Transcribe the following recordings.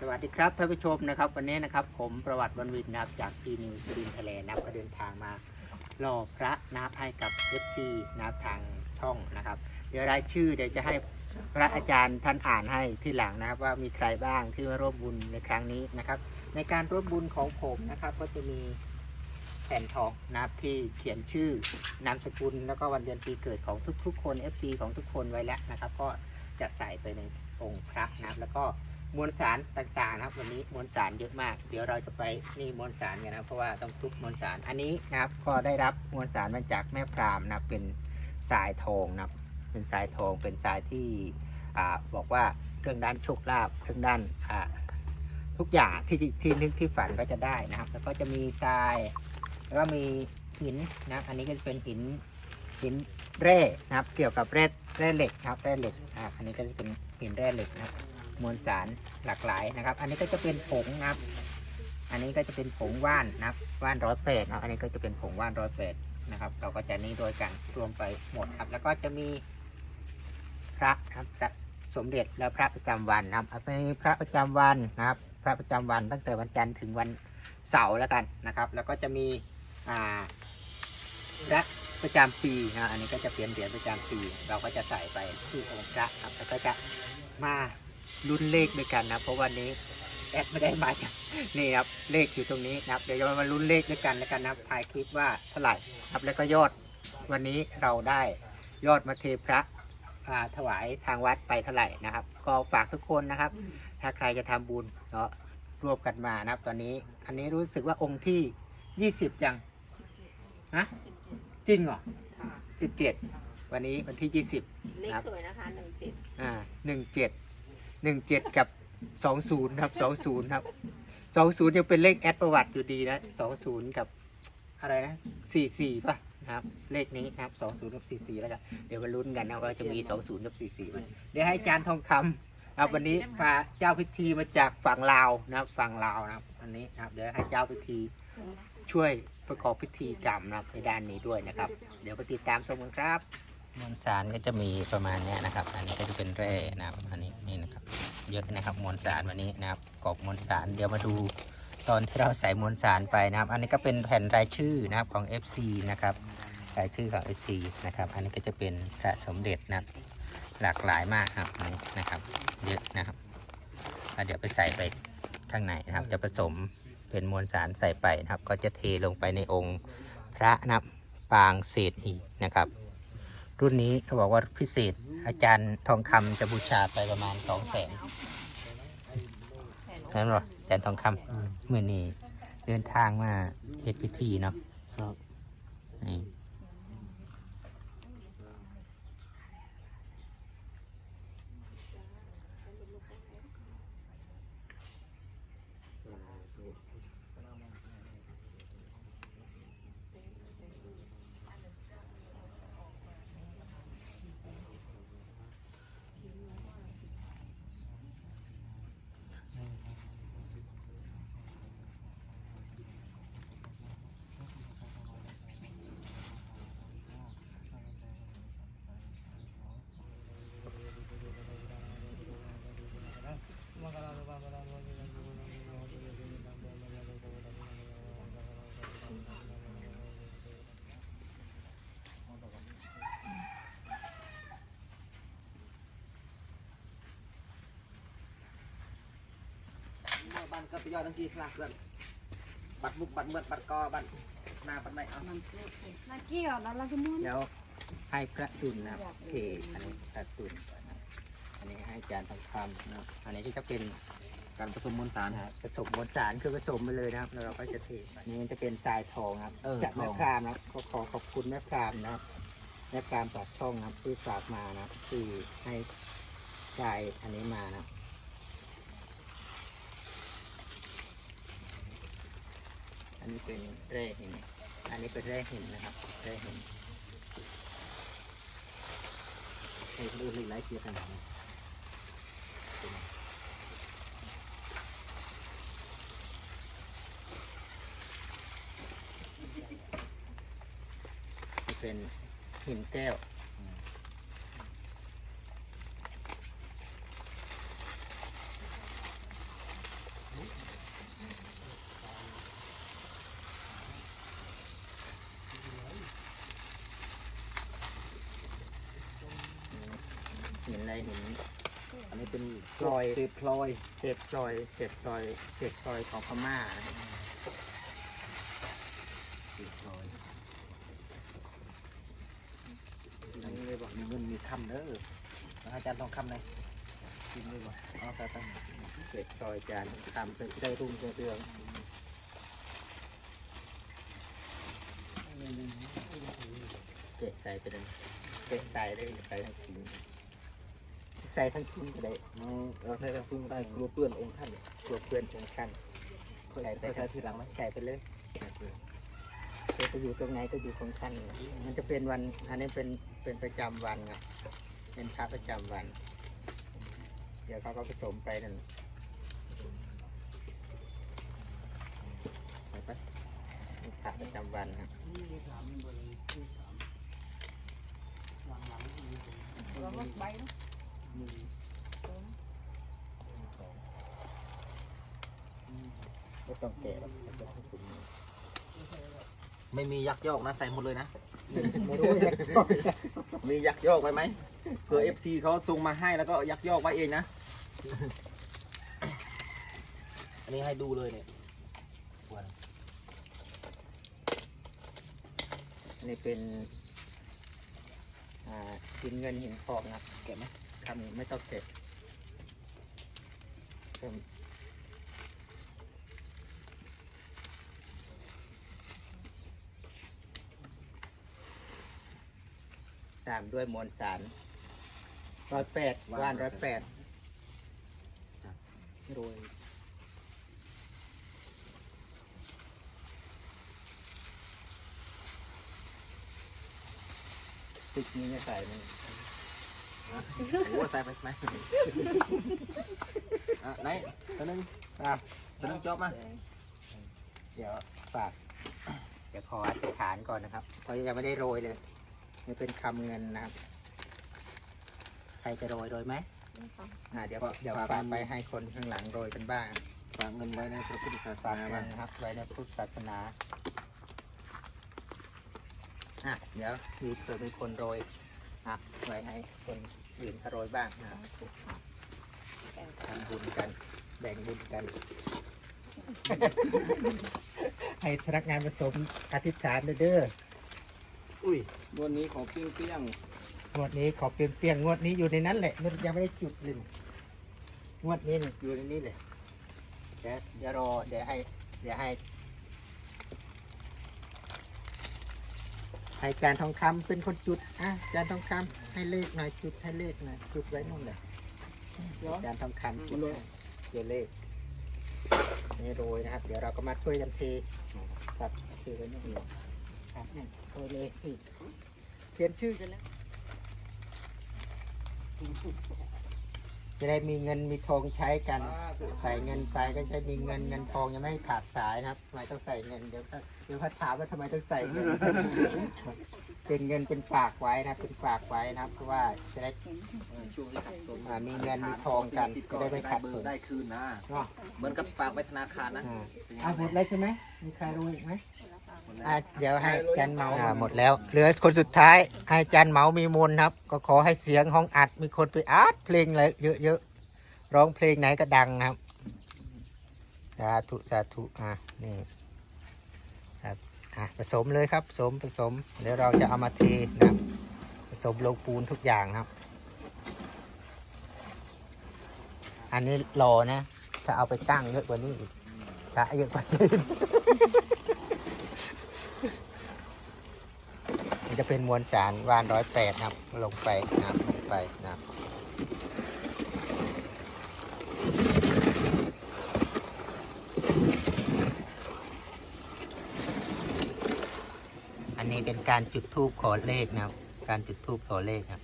สวัสดีครับท่านผู้ชมนะครับ วันนี้นะครับ ผมประวัติวันวินนะครับจากทีนิวสุรินทร์ทะเลนะครับก็เดินทางมารอพระนะครับให้กับ FC นะครับทางช่องนะครับ เดี๋ยวรายชื่อเดี๋ยวจะให้พระอาจารย์ท่านอ่านให้ที่หลังนะครับ ว่ามีใครบ้างที่มาร่วมบุญในครั้งนี้นะครับ ในการร่วมบุญของผมนะครับ ก็จะมีแผ่นทองนะครับที่เขียนชื่อนามสกุลแล้วก็วันเดือนปีเกิดของทุกๆ คน FC ของทุกคนไว้แล้วนะครับ ก็จะใส่ไปในองค์พระนะครับแล้วก็ มวลสารต่างๆนะครับ วันนี้มวลสารเยอะมาก เดี๋ยวเราจะไปนี่มวลสารกันนะเพราะว่าต้องทุบมวลสารอันนี้นะครับ ก็ได้รับมวลสารมาจากแม่พรามนะเป็นสายทองนะครับ เป็นสายทองเป็นสายที่อ่าบอกว่าเรื่องด้านโชคลาภเรื่องด้านอ่าทุกอย่างที่ที่ที่นึกที่ฝันก็จะได้นะครับ แล้วก็จะมีทรายแล้วก็มีหินนะอันนี้ก็จะเป็นหินหินแร่นะครับ เกี่ยวกับแร่แร่เหล็กนะครับแร่เหล็กอ่าอันนี้ก็จะเป็นหินแร่เหล็กนะครับ มวลสารหลากหลายนะครับ อันนี้ก็จะเป็นผงนะครับ อันนี้ก็จะเป็นผงว่านนะครับว่านร้อยแปดนะอันนี้ก็จะเป็นผงว่านร้อยแปดนะครับ เราก็จะนี่โดยกันรวมไปหมดครับ แล้วก็จะมีพระนะครับพระสมเด็จและพระประจำวันนะครับอันนี้พระประจำวันนะครับ พระประจำวันตั้งแต่วันจันทร์ถึงวันเสาร์แล้วกันนะครับ แล้วก็จะมีอ่าพระประจำปีนะอันนี้ก็จะเป็นเหรียญประจำปี เราก็จะใส่ไปที่องค์พระครับแล้วก็จะมา ลุ้นเลขด้วยกันนะ เพราะวันนี้แอดไม่ได้มาจากนี่ครับเลขอยู่ตรงนี้นะครับ เดี๋ยวจะมาลุ้นเลขด้วยกันแล้วกันนะครับถ่ายคลิปว่าเท่าไหร่ครับแล้วก็ยอดวันนี้เราได้ยอดมาเทพระอ่าถวายทางวัดไปเท่าไหร่นะครับ ก็ฝากทุกคนนะครับ ถ้าใครจะทำบุญเนาะรวบกันมานะครับ ตอนนี้อันนี้รู้สึกว่าองค์ที่ยี่สิบยังฮะจริงเหรอสิบเจ็ดวันนี้วันที่ยี่สิบเลขสวยนะคะหนึ่งเจ็ดอ่าหนึ่งเจ็ด หนึ่งเจ็ดกับสองศูนย์ครับสองศูนย์ครับสองศูนย์ยังเป็นเลขแอดประวัติอยู่ดีนะสองศูนย์กับอะไรนะสี่สี่ป่ะนะครับ เลขนี้นะครับสองศูนย์กับสี่สี่แล้วกันเดี๋ยวมาลุ้นกันนะว่าจะมีสองศูนย์กับสี่สี่ไหมเดี๋ยวให้อาจารย์ทองคำครับวันนี้พาเจ้าพิธีมาจากฝั่งลาวนะครับฝั่งลาวนะครับอันนี้นะครับ เดี๋ยวให้เจ้าพิธีช่วยประกอบพิธีกรรมนะครับในด้านนี้ด้วยนะครับ เดี๋ยวไปติดตามชมกันครับ มวลสารก็จะมีประมาณนี้นะครับ อันนี้ก็จะเป็นแร่นะครับอันนี้นี่นะครับ เยอะนะครับมวลสารวันนี้นะครับกรอบมวลสารเดี๋ยวมาดูตอนที่เราใส่มวลสารไปนะครับ อันนี้ก็เป็นแผ่นรายชื่อนะครับของ FC นะครับรายชื่อของ FC นะครับ อันนี้ก็จะเป็นพระสมเด็จนะครับหลากหลายมากครับอันนี้นะครับ เยอะนะครับเดี๋ยวไปใส่ไปข้างในนะครับ จะผสมเป็นมวลสารใส่ไปนะครับ ก็จะเทลงไปในองค์พระนะครับปางเศษหินนะครับ รุ่นนี้เขาบอกว่าพิเศษ อาจารย์ทองคำจะบูชาไปประมาณสองแสนนั่นหรออาจารย์ทองคำมื่อนี้เดินทางมาเฮ็ดพิธีเนาะครับ นี่ បានក៏ប្រយោជន៍នឹងជីស្លាស់សិនបាត់មុខបាត់មាត់បាត់កបាត់ណាបាត់ណៃអស់ Lagi ya, dah lagi mana? แล้วให้พระตุลนะครับเทอันนี้พระตุลนะครับอันนี้ให้อาจารย์ทองคำนะครับอันนี้ที่จะเป็น การผสมมวลสาร นะฮะผสมมวลสารคือผสมไปเลยนะครับ แล้วเราก็จะเทอันนี้จะเป็นทรายทองครับ เออ จากแม่ ทอง พรามนะครับก็ขอขอบคุณแม่พรามนะครับแม่พรามปากช่องนะครับที่ฝากมานะครับที่ให้ทรายอันนี้มานะ อันนี้เป็นแร่หิน อันนี้เป็นแร่หินนะครับแร่หินเฮ้ยดูลีไลท์เกียร์ขนาดนี้เป็นหินแก้ว อ หินอันนี้เป็นพลอยเศษพลอยเศษซอยเศษซอยเศษซอยของพม่านะครับเศษพลอยอันนี้เลยบอกมีเงินมีคำเด้อแล้วอาจารย์ทองคำเลยกินเลยบอกเอาใส่ตั้งเศษซอยจานทำเป็นได้รุ่งเรืองเกะใส่ไปเลยเกะใส่ได้ใส่ทั้งทิ้ง ใส่ทั้งทิ้งก็ได้เอาเราใส่ทั้งฟุ้งได้กลัวเปื้อนองค์ท่านกลัวเพื่อนของท่านใส่ไปใส่ทีหลังไหมใส่ไปเลยเธอจะอยู่ตรงไหนก็อยู่ของท่านมันจะเป็นวัน อันนี้เป็นเป็นประจำวันไงเป็นพระประจำวัน เดี๋ยวเขาก็ผสมไปนั่นใส่ไปเป็นพระประจำวันครับเราก็ใบเนาะ ไม่ต้องแกะหรอกไม่ต้องถุงมือไม่มียักยอกนะใส่หมดเลยนะ ไม่รู้จะมียักยอกไว้ไหมเผื่อเอฟซีเขาส่งมาให้แล้วก็ยักยอกไว้เองนะ อันนี้ให้ดูเลยเนี่ยอันนี้เป็นอ่าหินเงินหินทองนะแกะไหม ทำไม่ต้องเก็บเพิ่มตามด้วยมวลสารร้อยแปดว่านร้อยแปดโรยติดนี้ไม่ใส่มัน โอ้ใส่ไปไหมอะไหนตัวหนึงอะตัวหนึงจบมา เดี๋ยวฝาก เดี๋ยวขออธิษฐานก่อนนะครับเพราะยังไม่ได้โรยเลยนี่เป็นคำเงินนะครับ ใครจะโรยโรยไหมอ่าเดี๋ยวเดี๋ยวฝากไปให้คนข้างหลังโรยกันบ้างฝากเงินไว้ในพระพุทธศาสฝากนาเงิบ้างนนะครับ ไว้ในพุทธศาสนาอะเดี๋ยวมีเผื่อมีคนโรย อะไว้ให้คนอื่นเขาโรยบ้างนะครับทำบุญกัน แบ่งบุญกัน ให้พนักงานผสมอธิษฐานเด้ออุ้ยวันนี้ขอเปรี้ยงเปรี้ยงงวดนี้ขอเปลี่ยนเปลี่ยนงวดนี้อยู่ในนั้นแหละมันยังไม่ได้จุดเลยงวดนี้นี่อยู่ในนี้เลยเดี๋ยวเดี๋ยวรอเดี๋ยวให้ เดี๋ยวให้ ให้จานทองคำเป็นคนจุดอะจานทองคำให้เลขหน่อยจุดให้เลขหน่อยจุดไว้นู่นเลยจานทองคำจุดให้เดี๋ยวเลขนี่โรยนะครับ เดี๋ยวเราก็มาช่วยกันเทครับเทไว้นู่นเลยครับนี่โรยเลยนี่เขียนชื่อกันแล้วจะได้มีเงินมีทองใช้กัน ใส่เงินไปก็จะมีเงินเงินทองยังไม่ให้ขาดสายนะครับทำไมต้องใส่เงินเดี๋ยวเขา เดี๋ยวเขาถามว่าทำไมต้องใส่เงิน เป็นเงินเป็นฝากไว้นะครับเป็นฝากไว้นะครับเพราะว่าจะได้ ช่วงที่ขัดสนอ่ามีเงินมีทองกันจะได้ไม่ขาดเบอสนร์ได้คืนนะ เนาะเหมือนกับฝากไว้ธนาคารนะอ่าเป็นยังไงอ่าหมดแล้วใช่ไหมมีใครรู้อีกไหมหมดแล้วอ่าเดี๋ยวให้จันเมาอ่าหมดแล้ว เหลือคนสุดท้าย ให้จันเมามีมูลครับ ก็ขอให้เสียงห้องอัด มีคนไปอัดเพลงอะไรเยอะๆ ร้องเพลงไหนก็ดังนะครับ สาธุ สาธุ อะ นี่ครับ อะผสมเลยครับผสมผสมเดี๋ยวเราจะเอามาเทนะผสมลงปูนทุกอย่างครับ อันนี้รอนะ ถ้าเอาไปตั้งเยอะกว่านี้อีกพระเยอะกว่านี้มันจะเป็นมวลสารวานร้อยแปดครับ ลงไปนะลงไปนะครับอันนี้ เป็นการจุดทูบขอเลขนะครับ การจุดทูบขอเลขครับ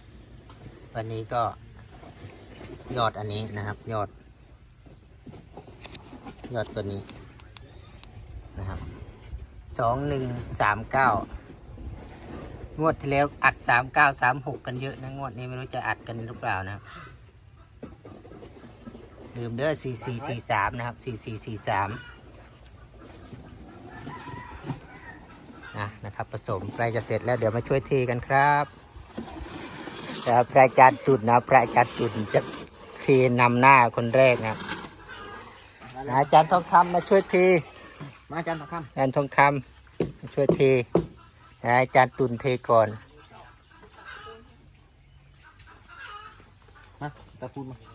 วันนี้ก็ยอดอันนี้นะครับ ยอด ยอดตัวนี้นะครับสองหนึ่งสามเก้างวดที่แล้วอัดสามเก้าสามหกกันเยอะนะงวดนี้ไม่รู้จะอัดกันหรือเปล่านะครับลืมเด้อสี่สี่สี่สามนะครับสี่สี่สี่สาม นะนะครับ ผสมใกล้จะเสร็จแล้วเดี๋ยวมาช่วยเทกันครับนะครับพระอาจารย์ตุนนะพระอาจารย์ตุนจะเทนำหน้าคนแรกนะครับอาจารย์ทองคำมาช่วยเทมาอาจารย์ทองคอาจารย์ทองคำมาช่วยเทนะอาจารย์ตุนเทก่อนำมาตะพูนมาไอ้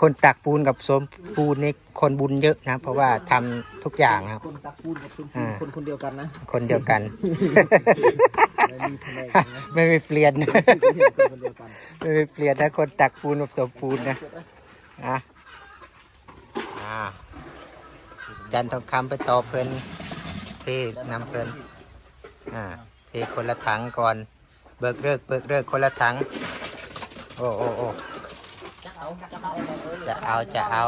คนตักปูนกับสมปูนนี่คนบุญเยอะนะ เพราะว่าทำทุกอย่างครับ คนตะพูนกับคนพูนอ่า คนคนเดียวกันนะคนเดียวกันไม่มีแผนกนะไม่มีเปลี่ยน คนคนเดียวกันไม่มีเปลี่ยนนะคนตักปูนกับสมปูนนะอะอ่าอาจันทองคำไปต่อเพลินเทนำเพลิน อ่าเทคนละถังก่อน เบิกเลิกเบิกเลิกคนละถัง โอ้โอ้โอ้จะเอาจะเอาอะไรเอ่ย จะเอาจะเอา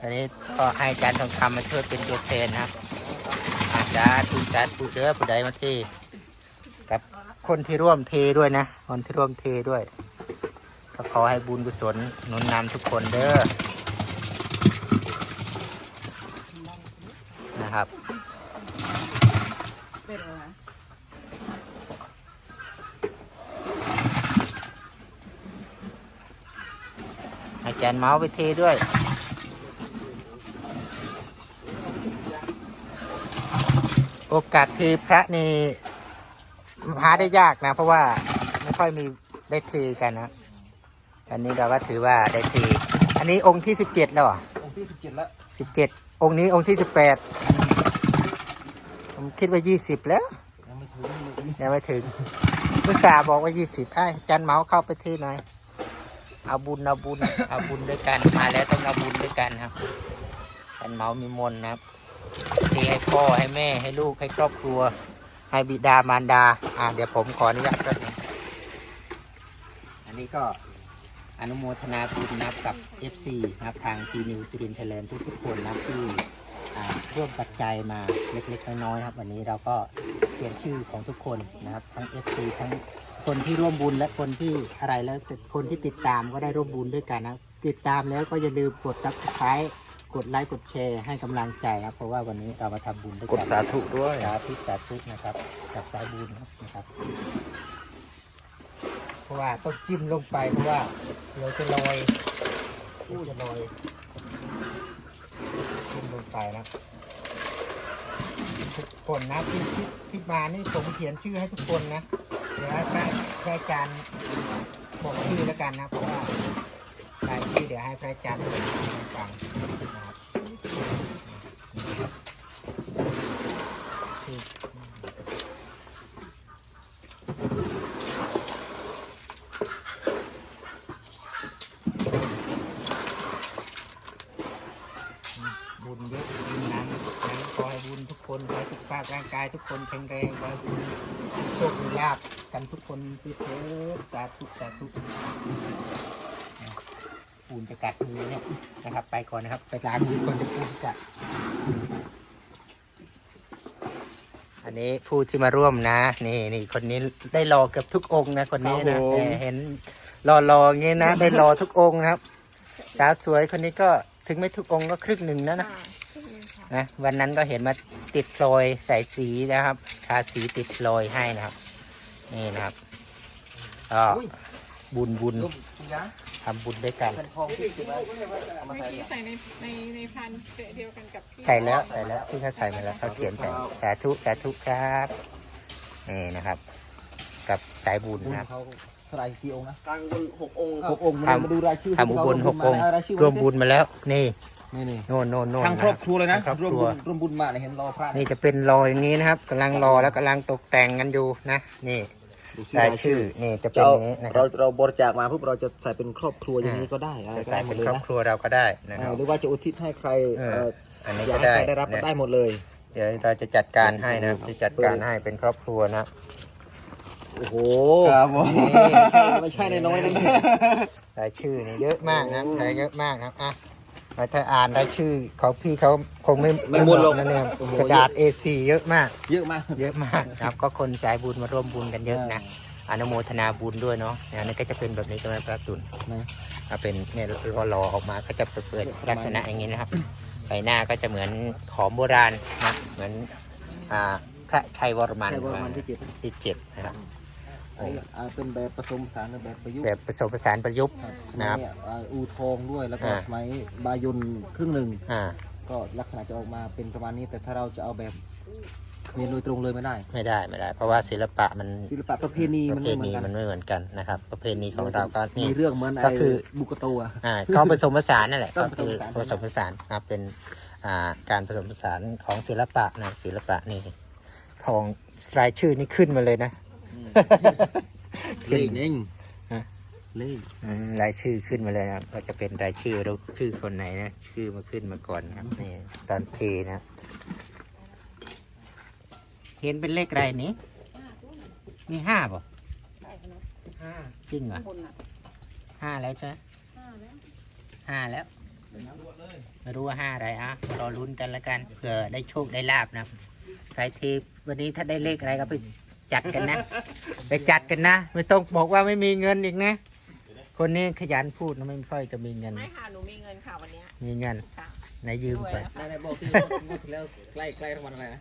อันนี้ก็ให้อาจารย์ทองคำมาช่วยเป็นตัวแทนครับอาจารย์ทุสาธุเด้อผู้ใดมาที่กับคนที่ร่วมเทด้วยนะ คนที่ร่วมเทด้วยก็ขอให้บุญกุศลหนุนนำทุกคนเด้อนะครับ เป็นอะไร อาจารย์เมาส์ไปเทด้วยโอกาสเทพระนี่หาได้ยากนะ เพราะว่าไม่ค่อยมีได้เทกันนะ อันนี้เราก็ถือว่าได้เทอันนี้องค์ที่สิบเจ็ดแล้วเหรอองค์ที่สิบเจ็ดแล้วสิบเจ็ดองค์นี้องค์ที่สิบแปดผมคิดว่ายี่สิบแล้วยังไม่ถึงเลยยังไม่ถึงมุสาห์บอกว่ายี่สิบไอ้อาจันเมาส์เข้าไปเทหน่อย เอาบุญเอาบุญเอาบุญด้วยกันมาแล้วต้องเอาบุญด้วยกันครับอาจันเมามีมนนะครับให้พ่อให้แม่ให้ลูกให้ครอบครัว ให้บิดามารดา อ่าเดี๋ยวผมขออนุญาตแป๊บนึงอันนี้ก็อนุโมทนาบุญนะครับกับ FC นะครับทางทีนิวสุรินทร์ไทยแลนด์ทุกๆคนนะครับที่อ่าร่วมปัจจัยมาเล็กๆน้อยๆนะครับ วันนี้เราก็เขียนชื่อของทุกคนนะครับ ทั้ง FC ทั้ง คนที่ร่วมบุญและคนที่อะไรแล้วแต่คนที่ติดตามก็ได้ร่วมบุญด้วยกันนะครับติดตามแล้วก็อย่าลืมกด subscribe กดไลค์กดแชร์ให้กำลังใจครับเพราะว่าวันนี้เรามาทำบุญด้วยกันกดสาธุด้วยสาธุสาธุนะครับกับสายบุญนะครับ เพราะว่าต้องจิ้มลงไปเพราะว่าเราจะลอยเราจะลอยจิ้มลงไปนะทุกคนนะที่ที่ที่มานี่ผมเขียนชื่อให้ทุกคนนะเดี๋ยวให้พระพระอาจารย์บอกชื่อแล้วกันนะเพราะว่า รายชื่อเดี๋ยวให้พระอาจารย์บอกชื่อให้ฟังนะครับชื่อ บุญเยอะบุญนั้นนั้นขอให้บุญทุกคนขอให้สุขภาพร่างกายทุกคนแข็งแรงขอให้บุญโชคมีลาบกันทุกคนพิเถิดสาธุสาธุปูนจะกัดมือเนี่ยนะครับ ไปก่อนนะครับ ไปล้างมือก่อนจะปูนกัดอันนี้ผู้ที่มาร่วมนะ นี่นี่คนนี้ได้รอเกือบทุกองค์นะคนนี้นะแหมเห็นรอรออย่างงี้นะ ได้รอทุกองค์นะครับสาวสวยคนนี้ก็ถึงไม่ทุกองค์ก็ครึ่งหนึ่งนะนะค่ะขึ้ นเลยค่ะนะวันนั้นก็เห็นมาติดพลอยใส่สีนะครับทาสีติดพลอยให้นะครับ นี่นะครับก็อุ้ย บุญบุญลูกคุณยะทำบุญด้วยกัน เป็นทองที่ถือไว้เอามาเมื่อใส่กี้ใส่ในในในพันเดียวกันกับพี่ใส่แล้วใส่แล้วที่เขาใส่มาแล้วเขาเขียนใส่สาธุสาธุครับนี่นะครับ กับสายบุญบุญนะครับ เขาเท่าไหร่กี่องค์นะกลางบนหกองค์หกองค์มาดูมาดูรายชื่อทำอุบลหกองค์มารายชื่อรวมบุญมาแล้ว นี่ นี่นี่โน่นโน่นโน่นทางครอบครัวเลยนะทางครอบรวมครัวบุญรวมบุญมาเนี่ยเห็นรอพระนี่จะเป็นรออย่างนี้นะครับกำลังรอแล้วกำลังตกแต่งกันอยู่นะ นี่ดูรายชื่อนี่จะเป็นเราอย่างนี้นะครัเราบเราบริจาคมาปุ๊บเราจะใส่เป็นครอบครัวอย่างนี้ก็ได้อะไรจะก็ใส่ได้หมเป็ดนเลยครอบนะครัวเราก็ได้นะคอ่ารับหรือว่าจะอุทิศให้ใครเออเอ่ออันนี้อยาก็กให้ได้ใครได้รับก็นะได้หมดเลย เดี๋ยวเราจะจัดการให้นะครับจะจัดการให้เป็นครอบครัวนะ โอ้โหครับผม นี่ใช่ไม่ใช่น้อยๆนะเนี่ย รายชื่อนี่เยอะมากนะรายเยอะมากนะอะแล้ว ถ้าอ่านรายชื่อเขาพี่เขาคงไม่ไม่หมดหรอกนะเนี่ยโอ้โหกระดาษ A4 เยอะมาก เยอะมาก เยอะมากครับ ก็คนสายบุญมาร่วมบุญกันเยอะนะอนุโมทนาบุญด้วยเนาะอันนี้ก็จะเป็นแบบนี้ใช่ไหมพระตุลนะเอาเป็นเนี่ยรอรอออกมาก็จะเปิดลักษณะอย่างนี้นะครับใบหน้าก็จะเหมือนของโบราณนะเหมือนอ่าพระชัยวรมันใช่ว่ามันที่เจ็ดที่เจ็ดนะครับ ไอ้อ่าเป็นแบบผสมผสานกับแบบประยุกต์แบบผสมผสานประยุกต์ ครับสนะมัครับยอ่าอูทองด้วยแล้วก็อ่า สมัยบายนครึ่งหนึ่งอ่าก็ลักษณะจะออกมาเป็นประมาณนี้ แต่ถ้าเราจะเอาแบบเรียนโดยตรงเลยไม่ได้ ไม่ได้ไม่ได้ เพราะว่าศิลปะมันศิลปะประเพณีปมันระเพไม่เหมือณีนกันมันไม่เหมือนกันนะครับ ประเพณีของเราก็นี่ มีเรื่องเหมือนก็ไอ้คือ บุกโตะอ่าก็ผสมผสานนั่นแหละต้ก็องผสคือมผสานผสมผสานนะครับเป็นอ่าการผสมผสานของศิลปะนะศิลปะนี่ทองสไตล์ชื่อนี่ขึ้นมาเลยนะ เลขเองฮะเลขอืมรายชื่อขึ้นมาเลยนะครับก็จะเป็นรายชื่อเราชื่อคนไหนนะชื่อมาขึ้นมาก่อนนะครับนี่ตอนเทนะครับเห็นเป็นเลขอะไรนี้มีห้าป่ะห้าจริงเหรอห้าแล้วใช่ไหมห้าแล้วไม่รู้ว่าห้าอะไรอะรอลุ้นกันแล้วกันเผื่อได้โชคได้ลาบนะครับใครเทวันนี้ถ้าได้เลขอะไรก็ไป จัดกันนะ ไปจัดกันนะ ไม่ต้องบอกว่าไม่มีเงินอีกนะ คนนี้ขยันพูดนะไม่ค่อยจะมีเงิน ไม่ค่ะ หนูมีเงินค่ะวันเนี้ยมีเงินค่ะไหนยืมรวยไปแล้วค่ะนายบอกที่งวดที่แล้วใกล้ใกล้รางวัลอะไรนะ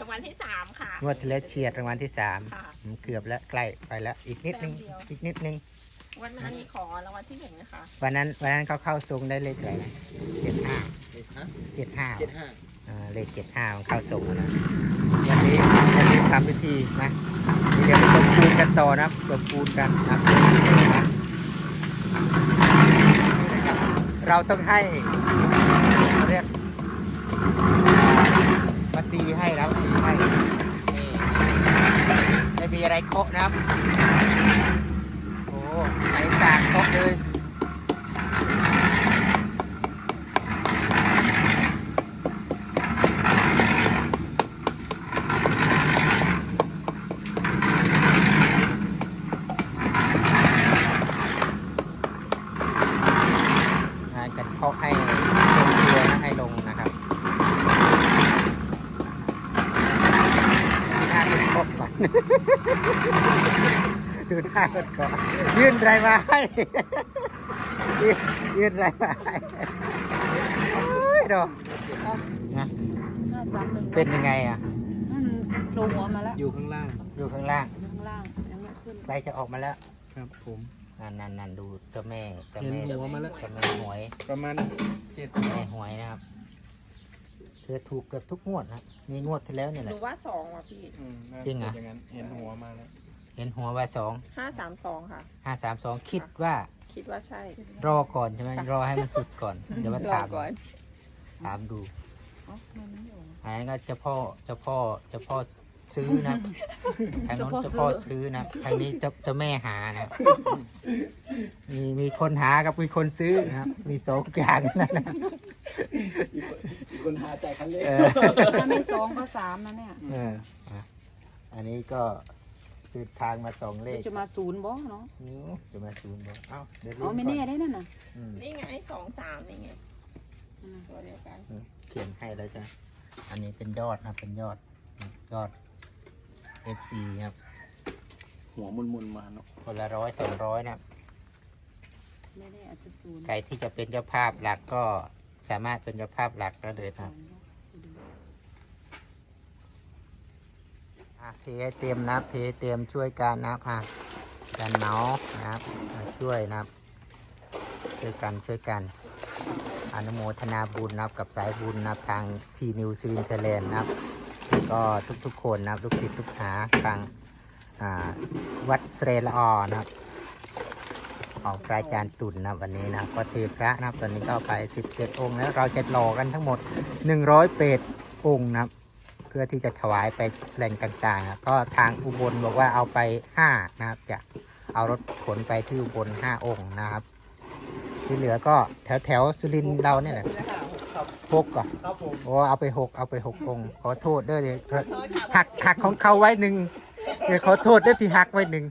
รางวัลที่สามค่ะ งวดที่แล้วเฉียดรางวัลที่สามค่ะอืมเกือบแล้วใกล้ไปแล้ว อีกนิดนึงแต้มเดียว อีกนิดนึง วันนั้นขอรางวัลที่หนึ่งนะคะวันนั้นวันนั้นเขาเข้าทรงได้เลขอะไรนะเจ็ดห้าฮะเจ็ดห้าเจ็ดห้าอ่า เลขเจ็ดห้ามันเข้าทรงนะ วันนี้วันนี้ทำพิธีนะเดี๋ยวไปสมปูนกันต่อนะสมปูนกันนะเราต้องให้เรียกมาตีให้แล้วตีให้ไม่มีอะไรเคาะนะครับ โอ้ไหนสากเคาะเลย งานกันเคาะให้ลงเรือนะให้ลงนะครับดูหน้าต้นเคาะก่อน ดูหน้าต้นเคาะยื่นอะ ไรมาให้ยื่นยื่นอะไรมาให้โอ้ยดอกนะห้าสามหนึ่งเป็นยังไงอะนั่นโผล่หัวมาแล้วอยู่ข้างล่างอยู่ข้างล่างข้างล่างยังไม่ขึ้นใกล้จะออกมาแล้วครับผมนั่นนั่นนั่นดูเจ้าแม่เจ้าเห็นแม่หัวมาแล้ว เจ้าแม่หวยประมาณเจ็ดแม่หวยนะครับเธอถูกเกือบทุกงวดนะมีงวดที่แล้วนี่หแหนูละว่าสองว่ะพี่ จริงเหรอ ย่างนั้นเห็นหัวมาแล้ว เห็นหัวว่าสองห้าสามสองค่ะ ห้าสามสองคิดว่าคิดว่าใช่รอก่อนใช่ไหมรอให้มันสุดก่อนเดี๋ยวมารอถามก่อนถามดูอ๋อมันไม่อยู่อันนั้นก็เจ้าพ่อเจ้าพ่อเจ้าพ่อซื้อนะทางโน้นเจ้าเจ้าพ่พ่ออซื้ซื้ออนะทางนี้เจ้าเจ้าแม่หานะ มีมีคนหากับมีคนซื้อนะครับมีสองอย่างนั่นนะคนหาจ่ายคันเล็กเออถ้าไม่สองก็สามนะเนี่ยเอออะอันนี้ก็ คือทางมาสองเลขจะมาศูนย์บ่เนาะนิ้วจะมาศูนย์บอกเอ้าเดี๋ยวอ๋อไม่แน่ก่อนได้นั่นน่ะอืมนี่ไงสองสามนี่ไงตัวเดียวกันเขียนให้แล้วใช่ไหมอันนี้เป็นยอดนะเป็นยอดยอด FC ครับ หัวมุนมุนๆมาเนาะคนละร้อยสองร้อยนะ ไม่ได้อาจจะศูนย์ใครที่จะเป็นเจ้าภาพหลักก็สามารถเป็นเจ้าภาพหลักได้เลยครับอ่ะเทให้เตรียมนะครับ เทเตรียมช่วยกันนะครับอะกันเนานะครับช่วยนะครับ ช่วยกันช่วยกัน อนุโมทนาบุญนะครับกับสายบุญนะครับทางพีนิวซีรินเทเลนนะครับ ก็ทุกๆคนนะครับลูกศิษย์ลูกหาทางอ่าวัดเสรละออนะครับ ของพระอาจารย์ตุ่นนะวันนี้นะก็เทพระนะครับตอนนี้ก็ไป 17 องค์แล้วเราจะหล่อกันทั้งหมด 100เปดองค์นะครับ เพื่อที่จะถวายไปแหล่งต่างๆนะก็ทางอุบลบอกว่าเอาไป5นะครับ จะเอารถขนไปที่อุบล5องค์นะครับ ที่เหลือก็แถวแถวๆสุรินทร์เราเนี่ยแหละหกก่อนครับผมโอ้เอาไปหกเอาไปหกองค์ขอโทษเด้อเดี๋ยวโทษค่ะหักหักของเขาไว้หนึ่งเดี๋ยวขอโทษเด้อที่หักไว้หนึ่ง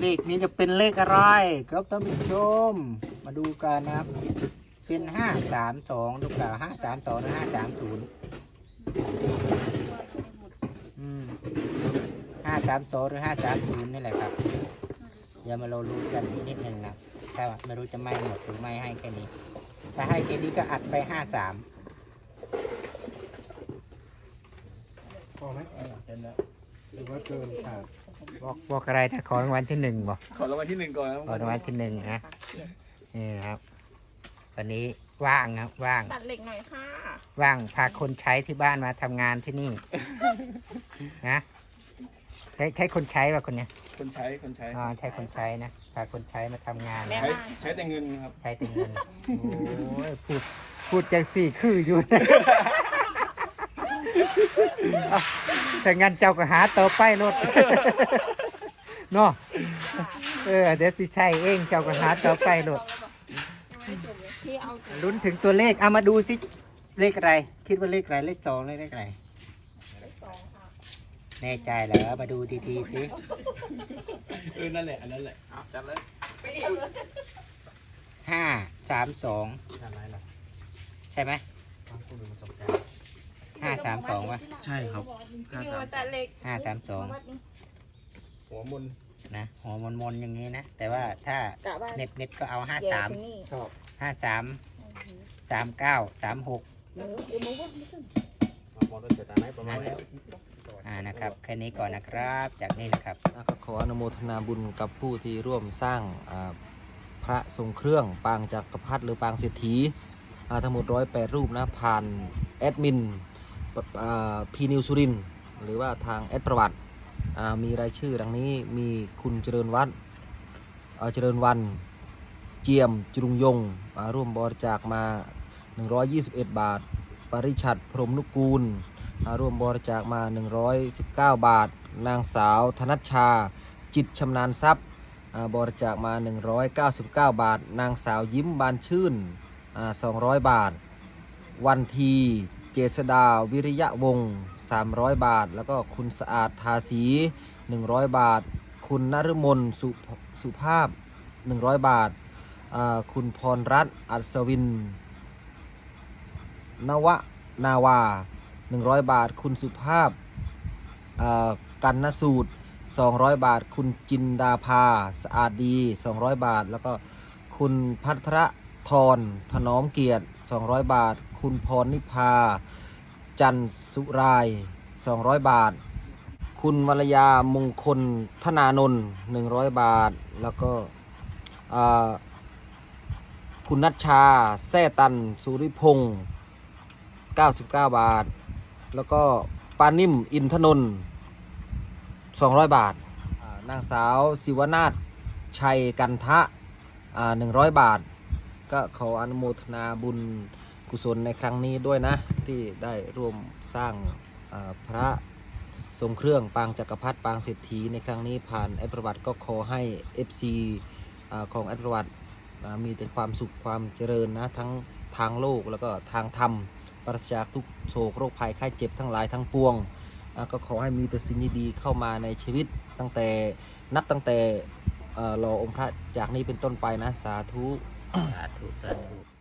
เลขนี้จะเป็นเลขอะไรครับท่านผู้ชม มาดูกันนะครับ เป็นห้าสามสองลูกสาวห้าสามสองห้าสามศูนย์ห้าสามสองหรือห้าสามศูนย์นี่แหละครับเดี๋ยวมาเรารู้กันอีกนิดหนึ่งนะถ้าไม่รู้จะไม่หมดหรือไม่ให้แค่นี้ ถ้าให้แค่นี้ก็อัดไปห้าสามพอไหมเห็นแล้วหรือว่าเกินขาดบอกบอกอะไรนะขอรางวัลที่หนึ่งบอกขอรางวัลที่หนึ่งก่อนนะขอรางวัลที่หนึ่งนะนี่นะครับ วันนี้ว่างครับว่าง ตัดเหล็กหน่อยค่ะ ว่างพาคนใช้ที่บ้านมาทำงานที่นี่ นะใช้ใช้คนใช้ป่ะคนเนี้ยคนใช้คนใช้อ๋อใช้คนใช้นะพาคนใช้มาทำงาน แม่ ใช้บ้านใช้แต่เงินครับ ใช้แต่เงิน โอ้ยพูดพูดจังสี่คืออยู่นะเอาแต่งั้นเจ้าก็หาต่อไปรถเนาะเออเดี๋ยวสิใช่เองเจ้าก็หาต่อไปรถยังไม่ได้จบเลยพี่เอาลุ้นถึงตัวเลขเอามาดูสิเลขอะไร คิดว่าเลขอะไรเลขสองหรือเลขอะไรเลขสองค่ะแน่ใจเหรอมาดูดีๆสิเออนั่นแหละอันนั้นแหละเอาจับเลยห้าสามสองทำไรล่ะใช่ไหมต้องพูดเป็นประสบการณ์ห้าสามสองวะใช่ครับพี่อยู่มาตัดเหล็กห้าสามสองหัวมุน นะหัวมนๆอย่างนี้นะ แต่ว่าถ้ากะว่าเน็ตเน็ตก็เอาห้าแย่สามถึงนี่ชอบห้าสามสามเก้าสามหกเออเดี๋ยวมึงว่าไม่ใช่มาพอรถเสร็จตาไหนประมาณแล้วอ่านะครับแค่นี้ก่อนนะครับจากนี้นะครับ ก็ขออนุโมทนาบุญกับผู้ที่ร่วมสร้างอ่าพระทรงเครื่องปางจักรพรรดิหรือปางเศรษฐีอ่าทั้งหมดร้อยแปดรูปนะผ่านแอดมินพีนิวสุรินทร์หรือว่าทางแอดประวัติอ่า มีรายชื่อดังนี้มีคุณเจริญวัฒน์เจริญวัน เจียมจุงยงอ่าร่วมบริจาคมา 121 บาท ปริชัดพรหมนุกูลอ่าร่วมบริจาคมา 119 บาท นางสาวธนัชชา จิตชำนาญทรัพย์ บริจาคมา 199 บาท นางสาวยิ้มบานชื่นอ่า200 บาท วันที เจษดาวิริยะวงศ์ 300 บาท แล้วก็คุณสะอาดทาสี 100 บาท คุณนฤมลสุสุภาพ 100 บาทอ่าคุณพรรัตน์อัศวิน นวะนาวา 100 บาท คุณสุภาพกันนสูตร 200 บาท คุณจินดาภาสะอาดดี 200 บาท แล้วก็คุณพัทรทรถนอมเกียรติ 200 บาท คุณพรนิพา จันสุราย 200 บาท คุณวรยามงคลธนานนท์100 บาท แล้วก็คุณนัชชาแซ่ตันสุริพงศ์99 บาท แล้วก็ปานิ่มอินทนนท์200 บาทอ่านางสาวศิวนาถชัยกันทะอ่า100 บาท ก็ขออนุโมทนาบุญ กุศลในครั้งนี้ด้วยนะ ที่ได้ร่วมสร้างพระทรงเครื่องปางจักรพรรดิปางเศรษฐีในครั้งนี้ผ่านแอดประวัติก็ขอให้ FC อของแอดประวัติมีแต่ความสุขความเจริญนะทั้งทางโลกแล้วก็ทางธรรมปราศจากทุกโศกโรคภัยไข้เจ็บทั้งหลายทั้งปวง ก็ขอให้มีแต่สิ่งดีๆเข้ามาในชีวิตตั้งแต่นับตั้งแต่เอ่อรอองค์พระจากนี้เป็นต้นไปนะสาธุสาธุสาธุ